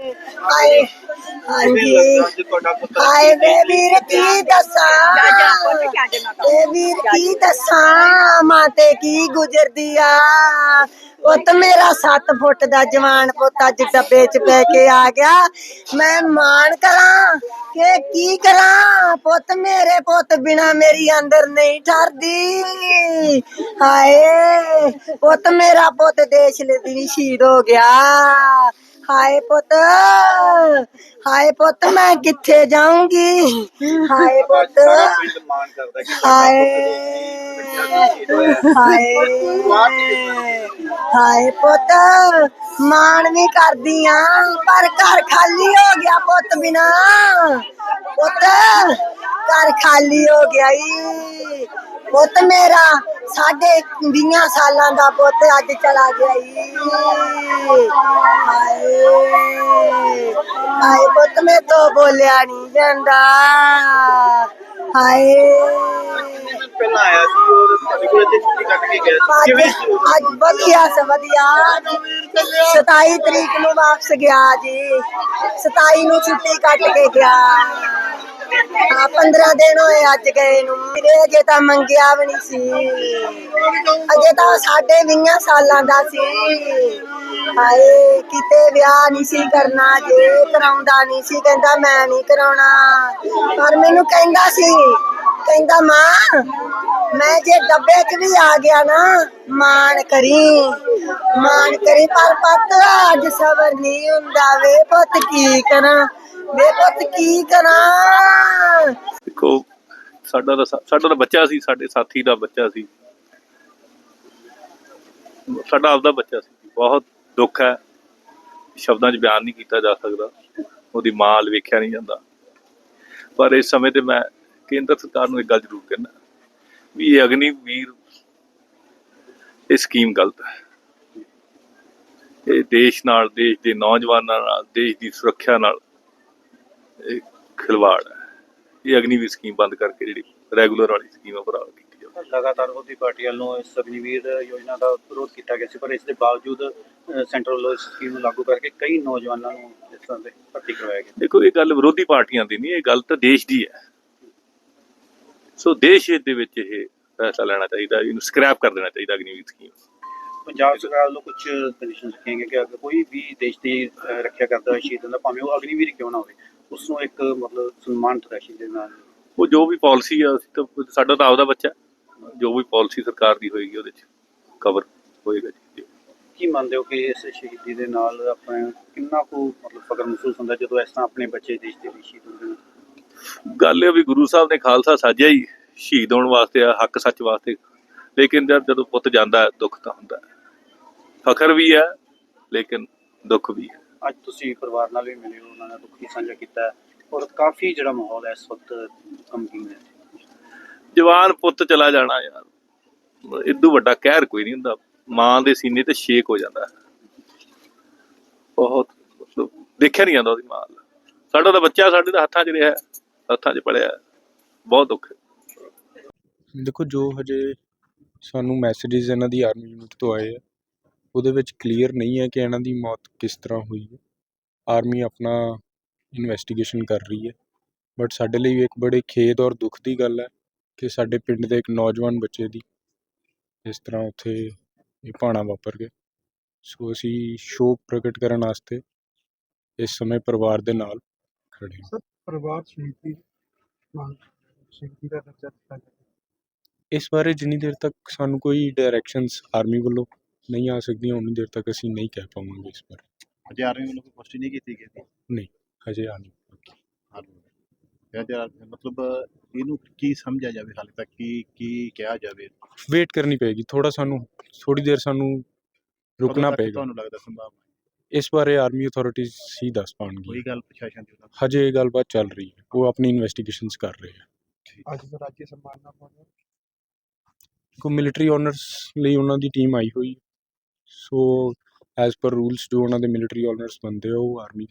ਹਾਏ ਹਾਂਜੀ। ਹਾਏ ਵੇ ਵੀਰ ਕੀ ਦੱਸਾਂ? ਏ ਵੀਰ ਕੀ ਦੱਸਾਂ? ਮਾਂ ਤੇ ਕੀ ਗੁਜ਼ਰਦੀ ਆ? ਪੁੱਤ ਮੇਰਾ 7 ਫੁੱਟ ਦਾ ਜਵਾਨ ਪੁੱਤ ਅੱਜ ਡੱਬੇ 'ਚ ਪੈ ਕੇ ਆ ਗਿਆ। ਮੈਂ ਮਾਣ ਕਰਾਂ ਕਿ ਕੀ ਕਰਾਂ? ਪੁੱਤ ਮੇਰੇ ਪੁੱਤ ਬਿਨਾ ਮੇਰੀ ਅੰਦਰ ਨਹੀਂ ਠਰਦੀ। ਹਾਏ ਪੁੱਤ ਮੇਰਾ ਪੁੱਤ ਦੇਸ਼ ਲਈ ਸ਼ਹੀਦ ਹੋ ਗਿਆ। ਹਾਏ ਪੁੱਤ ਹਾਏ ਪੁੱਤ ਮੈਂ ਕਿੱਥੇ ਜਾਊਂਗੀ? ਹਾਏ ਪੁੱਤ ਹਾਏ ਹਾਏ ਹਾਏ ਪੁੱਤ ਮਾਣ ਵੀ ਕਰਦੀ ਆ ਪਰ ਘਰ ਖਾਲੀ ਹੋ ਗਿਆ ਪੁੱਤ ਬਿਨਾ। ਪੁੱਤ ਘਰ ਖਾਲੀ ਹੋ ਗਿਆ ਈ। ਪੁੱਤ ਮੇਰਾ ਸਾਡੇ 20 ਸਾਲਾਂ ਦਾ ਪੁੱਤ ਅੱਜ ਚਲਾ ਗਿਆ ਈ। ਹਾਏ ਹਾਏ ਪੁੱਤ ਮੈਂ ਤੋਂ ਬੋਲਿਆ ਨਹੀਂ ਜਾਂਦਾ। ਹਾਏ। ਪਹਿਲਾਂ ਆਇਆ ਸੀ ਉਹ ਤੁਹਾਡੇ ਕੋਲ ਇੱਥੇ ਛੁੱਟੀ ਕੱਟ ਕੇ ਗਿਆ ਕਿਵੇਂ? ਅੱਜ ਵਧੀਆ ਸ ਵਧੀਆ। 27 ਤਰੀਕ ਨੂੰ ਵਾਪਸ ਗਿਆ ਜੀ। 27 ਨੂੰ ਛੁੱਟੀ ਕੱਟ ਕੇ ਗਿਆ। ਹਾਂ 15 ਦਿਨ ਹੋਏ ਅੱਜ ਗਏ ਨੂੰ। ਮੇਰੇ ਅਜੇ ਤਾਂ ਮੰਗਿਆ ਵੀ ਨਹੀਂ ਸੀ। ਅਜੇ ਤਾਂ ਸਾਡੇ 20 ਸਾਲਾਂ ਦਾ ਸੀ। ਹਾਏ, ਕਿਤੇ ਵਿਆਹ ਨਹੀਂ ਸੀ ਕਰਨਾ, ਜੇ ਕਰਾਉਂਦਾ ਨਹੀਂ ਸੀ, ਕਹਿੰਦਾ ਮੈਂ ਨਹੀਂ ਕਰਾਉਣਾ। ਪਰ ਮੈਨੂੰ ਕਹਿੰਦਾ ਸੀ, ਕਹਿੰਦਾ, ਮਾਂ, ਮੈਂ ਜੇ ਡੱਬੇ 'ਚ ਵੀ ਆ ਗਿਆ ਨਾ, ਮਾਣ ਕਰੀ। ਮਾਣ ਕਰੀ ਪਰ ਪੁੱਤ ਅੱਜ ਸਬਰ ਨਹੀਂ ਹੁੰਦਾ। ਵੇ ਪੁੱਤ ਕੀ ਕਰਾਂ? ਵੇ ਪੁੱਤ ਕੀ ਕਰਾਂ? ਦੇਖੋ, ਸਾਡਾ ਤਾਂ ਸਾਡਾ ਤਾਂ ਬੱਚਾ ਸੀ, ਸਾਡੇ ਸਾਥੀ ਦਾ ਬੱਚਾ ਸੀ। ਸਾਡਾ ਆਪਦਾ ਬੱਚਾ ਸੀ। ਬਹੁਤ ਦੁੱਖ ਹੈ। ਸ਼ਬਦਾਂ 'ਚ ਬਿਆਨ ਨਹੀਂ ਕੀਤਾ ਜਾ ਸਕਦਾ। ਉਹਦੀ ਮਾਂ ਵੱਲ ਵੇਖਿਆ ਨਹੀਂ ਜਾਂਦਾ। ਪਰ ਇਸ ਸਮੇਂ ਤੇ ਮੈਂ ਕੇਂਦਰ ਸਰਕਾਰ ਨੂੰ ਇੱਕ ਗੱਲ ਜ਼ਰੂਰ ਕਹਿਣਾ ਵੀ ਇਹ ਅਗਨੀਵੀਰ ਇਹ ਸਕੀਮ ਗਲਤ ਹੈ। ਇਹ ਦੇਸ਼ ਨਾਲ ਦੇਸ਼ ਦੇ ਨੌਜਵਾਨਾਂ ਨਾਲ ਦੇਸ਼ ਦੀ ਸੁਰੱਖਿਆ ਨਾਲ ਇਹ ਖਿਲਵਾੜ ਹੈ। ਇਹ ਅਗਨੀਵੀਰ ਸਕੀਮ ਬੰਦ ਕਰਕੇ ਜਿਹੜੀ ਰੈਗੂਲਰ ਵਾਲੀ ਸਕੀਮ ਆ ਬਹਾਲ ਕੀਤੀ ਜਾਵੇ। ਲਗਾਤਾਰ ਵਿਰੋਧੀ ਪਾਰਟੀ ਵੱਲੋਂ ਇਸ ਅਗਨੀਵੀਰ ਯੋਜਨਾ ਦਾ ਵਿਰੋਧ ਕੀਤਾ ਗਿਆ ਸੀ ਪਰ ਇਸ ਦੇ ਬਾਵਜੂਦ ਅ, ਸੈਂਟਰ ਵੱਲੋਂ ਇਸ ਸਕੀਮ ਨੂੰ ਲਾਗੂ ਕਰਕੇ ਕਈ ਨੌਜਵਾਨਾਂ ਨੂੰ ਇਸ ਤਰ੍ਹਾਂ ਦੇ ਭਰਤੀ ਕਰਵਾਇਆ ਗਿਆ। ਦੇਖੋ ਇਹ ਗੱਲ ਵਿਰੋਧੀ ਪਾਰਟੀਆਂ ਦੀ ਨਹੀਂ ਇਹ ਗੱਲ ਤਾਂ ਦੇਸ਼ ਦੀ ਹੈ। ਸੋ ਦੇਸ਼ ਦੇ ਵਿੱਚ ਇਹ ਫੈਸਲਾ ਲੈਣਾ ਚਾਹੀਦਾ ਇਹਨੂੰ ਸਕ੍ਰੈਪ ਕਰ ਦੇਣਾ ਚਾਹੀਦਾ ਅਗਨੀਵੀਰ ਸਕੀਮ। ਪੰਜਾਬ ਸਰਕਾਰ ਵੱਲੋਂ ਕੁਝ ਕੰਡੀਸ਼ਨਸ ਰੱਖੀਆਂ ਗਈਆਂ ਕਿ ਅਗਰ ਕੋਈ ਵੀ ਦੇਸ਼ ਦੀ ਰੱਖਿਆ ਕਰਦਾ ਹੈ ਸ਼ਹੀਦ ਹੁੰਦਾ ਭਾਵੇਂ ਉਹ ਅਗਨੀਵੀਰ ਕਿਉਂ ਨਾ ਹੋਵੇ ਉਸ ਨੂੰ ਇੱਕ ਮਤਲਬ ਸਨਮਾਨਿਤ ਰਾਸ਼ੀ ਦੇ ਨਾਲ। ਉਹ ਜੋ ਵੀ ਪਾਲਿਸੀ ਆ ਅਸੀਂ ਤਾਂ ਸਾਡਾ ਤਾਂ ਆਪਦਾ ਬੱਚਾ। ਜੋ ਵੀ ਪਾਲਿਸੀ ਸਰਕਾਰ ਦੀ ਹੋਏਗੀ ਉਹਦੇ ਚ ਕਵਰ ਹੋਏਗਾ ਜੀ। ਕੀ ਮੰਨਦੇ ਹੋ ਕਿ ਇਸ ਸ਼ਹੀਦੀ ਦੇ ਨਾਲ ਆਪਣੇ ਕਿੰਨਾ ਕੁ ਮਤਲਬ ਫਖਰ ਮਹਿਸੂਸ ਹੁੰਦਾ ਜਦੋਂ ਇਸ ਤਰ੍ਹਾਂ ਆਪਣੇ ਬੱਚੇ ਦੇਸ਼ ਦੇ ਲਈ ਸ਼ਹੀਦ ਹੁੰਦੇ ਨੇ? ਗੱਲ ਇਹ ਵੀ ਗੁਰੂ ਸਾਹਿਬ ਨੇ ਖਾਲਸਾ ਸਾਜਿਆ ਹੀ ਸ਼ਹੀਦ ਹੋਣ ਵਾਸਤੇ ਆ ਹੱਕ ਸੱਚ ਵਾਸਤੇ। ਲੇਕਿਨ ਜਦ ਜਦੋਂ ਪੁੱਤ ਜਾਂਦਾ ਦੁੱਖ ਤਾਂ ਹੁੰਦਾ। ਫਖਰ ਵੀ ਹੈ ਲੇਕਿਨ ਦੁੱਖ ਵੀ ਹੈ ਅੱਜ ਤੁਸੀਂ ਪਰਿਵਾਰ ਨਾਲ ਵੀ ਮਿਲੇ ਹੋ ਉਹਨਾਂ ਨਾਲ ਦੁੱਖ ਵੀ ਸਾਂਝਾ ਕੀਤਾ ਹੈ ਔਰ ਕਾਫੀ ਜਿਹੜਾ ਮਾਹੌਲ ਹੈ ਇਸ ਵਕਤ ਗਮਗੀਨ ਹੈ ਜਵਾਨ ਪੁੱਤ ਚਲਾ ਜਾਣਾ ਯਾਰ ਇਦੋਂ ਵੱਡਾ ਕਹਿਰ ਕੋਈ ਨਹੀਂ ਹੁੰਦਾ ਮਾਂ ਦੇ ਸੀਨੇ ਤੇ ਛੇਕ ਹੋ ਜਾਂਦਾ। ਬਹੁਤ ਮਤਲਬ ਦੇਖਿਆ ਨਹੀਂ ਜਾਂਦਾ ਉਹਦੀ ਮਾਂ। ਸਾਡਾ ਤਾਂ ਬੱਚਾ ਸਾਡੇ ਦੇ ਹੱਥਾਂ 'ਚ ਰਿਹਾ ਹੈ, ਹੱਥਾਂ 'ਚ ਪੜਿਆ। ਬਹੁਤ ਦੁੱਖ ਦੇਖੋ ਜੋ ਹਜੇ ਸਾਨੂੰ ਮੈਸੇਜਿਸ ਇਹਨਾਂ ਦੀ ਆਰਮੀ ਯੂਨਿਟ ਤੋਂ ਆਏ ਆ। ਉਹਦੇ ਵਿੱਚ ਕਲੀਅਰ ਨਹੀਂ ਹੈ ਕਿ ਇਹਨਾਂ ਦੀ ਮੌਤ ਕਿਸ ਤਰ੍ਹਾਂ ਹੋਈ ਹੈ। ਆਰਮੀ ਆਪਣਾ ਇਨਵੈਸਟੀਗੇਸ਼ਨ ਕਰ ਰਹੀ ਹੈ। ਬਟ ਸਾਡੇ ਲਈ ਵੀ ਇੱਕ ਬੜੇ ਖੇਦ ਔਰ ਦੁੱਖ ਦੀ ਗੱਲ ਹੈ ਕਿ ਸਾਡੇ ਪਿੰਡ ਦੇ ਇੱਕ ਨੌਜਵਾਨ ਬੱਚੇ ਦੀ ਇਸ ਤਰ੍ਹਾਂ ਉੱਥੇ ਇਹ ਭਾਣਾ ਵਾਪਰ ਗਿਆ। ਸੋ ਅਸੀਂ ਸ਼ੋਕ ਪ੍ਰਗਟ ਕਰਨ ਵਾਸਤੇ ਇਸ ਸਮੇਂ ਪਰਿਵਾਰ ਦੇ ਨਾਲ ਖੜੇ ਹਾਂ। ਸਰ, ਪਰਿਵਾਰ ਸ਼ਹੀਦੀ ਮੰਗ ਸ਼ਹੀਦੀ ਦਾ ਦਰਜਾ ਦਿੱਤਾ ਗਿਆ। ਇਸ ਬਾਰੇ ਜਿੰਨੀ ਦੇਰ ਤੱਕ ਸਾਨੂੰ ਕੋਈ ਡਾਇਰੈਕਸ਼ਨਸ ਆਰਮੀ ਵੱਲੋਂ ਨਹੀਂ ਆ ਸਕਦੀਆਂ ਉਨੀ ਦੇਰ ਤੱਕ ਅਸੀਂ ਨਹੀਂ ਕਹਿ ਪਾਵਾਂਗੇ ਇਸ ਬਾਰੇ। ਅਜੇ ਆਰਮੀ ਵੱਲੋਂ ਕੋਈ ਪੁਸ਼ਟੀ ਨਹੀਂ ਕੀਤੀ ਗਈ। ਹਜੇ ਆ ਨਹੀਂ। ਜਾਂ। ਜਾਂ ਮਤਲਬ ਇਹਨੂੰ ਕੀ ਸਮਝਿਆ ਜਾਵੇ ਹਾਲੇ ਤੱਕ? ਕੀ ਕੀ ਕਿਹਾ ਜਾਵੇ? ਵੇਟ ਕਰਨੀ ਪਏਗੀ। ਥੋੜਾ ਸਾਨੂੰ ਥੋੜੀ ਦੇਰ ਸਾਨੂੰ ਰੁਕਣਾ ਤੱਕ ਪਏਗਾ। ਤੁਹਾਨੂੰ ਲੱਗਦਾ ਸੰਭਵ ਇਸ ਬਾਰੇ ਆਰਮੀ ਅਥਾਰਟੀਜ਼ ਹੀ ਦੱਸ ਪਾਉਣਗੀ ਕੋਈ ਗੱਲ ਪ੍ਰਸ਼ਾਸਨ ਦੀ ਹਜੇ ਇਹ ਗੱਲਬਾਤ ਚੱਲ ਰਹੀ ਹੈ। ਉਹ ਆਪਣੀ ਇਨਵੈਸਟੀਗੇਸ਼ਨਸ ਕਰ ਰਹੇ ਆ ਅੱਜ ਦਾ ਰਾਜੀ ਸਨਮਾਨ ਨਾਲ ਕੋ ਮਿਲਟਰੀ ਆਨਰਸ ਲਈ ਉਹਨਾਂ ਦੀ ਟੀਮ ਆਈ ਹੋਈ ਸੋ ਐਜ਼ ਪਰ ਰੂਲਸ ਜੋ ਉਹਨਾਂ ਦੇ ਮਿਲਟਰੀ ਆਨਰਸ ਬੰਦੇ ਆ, ਉਹ ਆਰਮੀ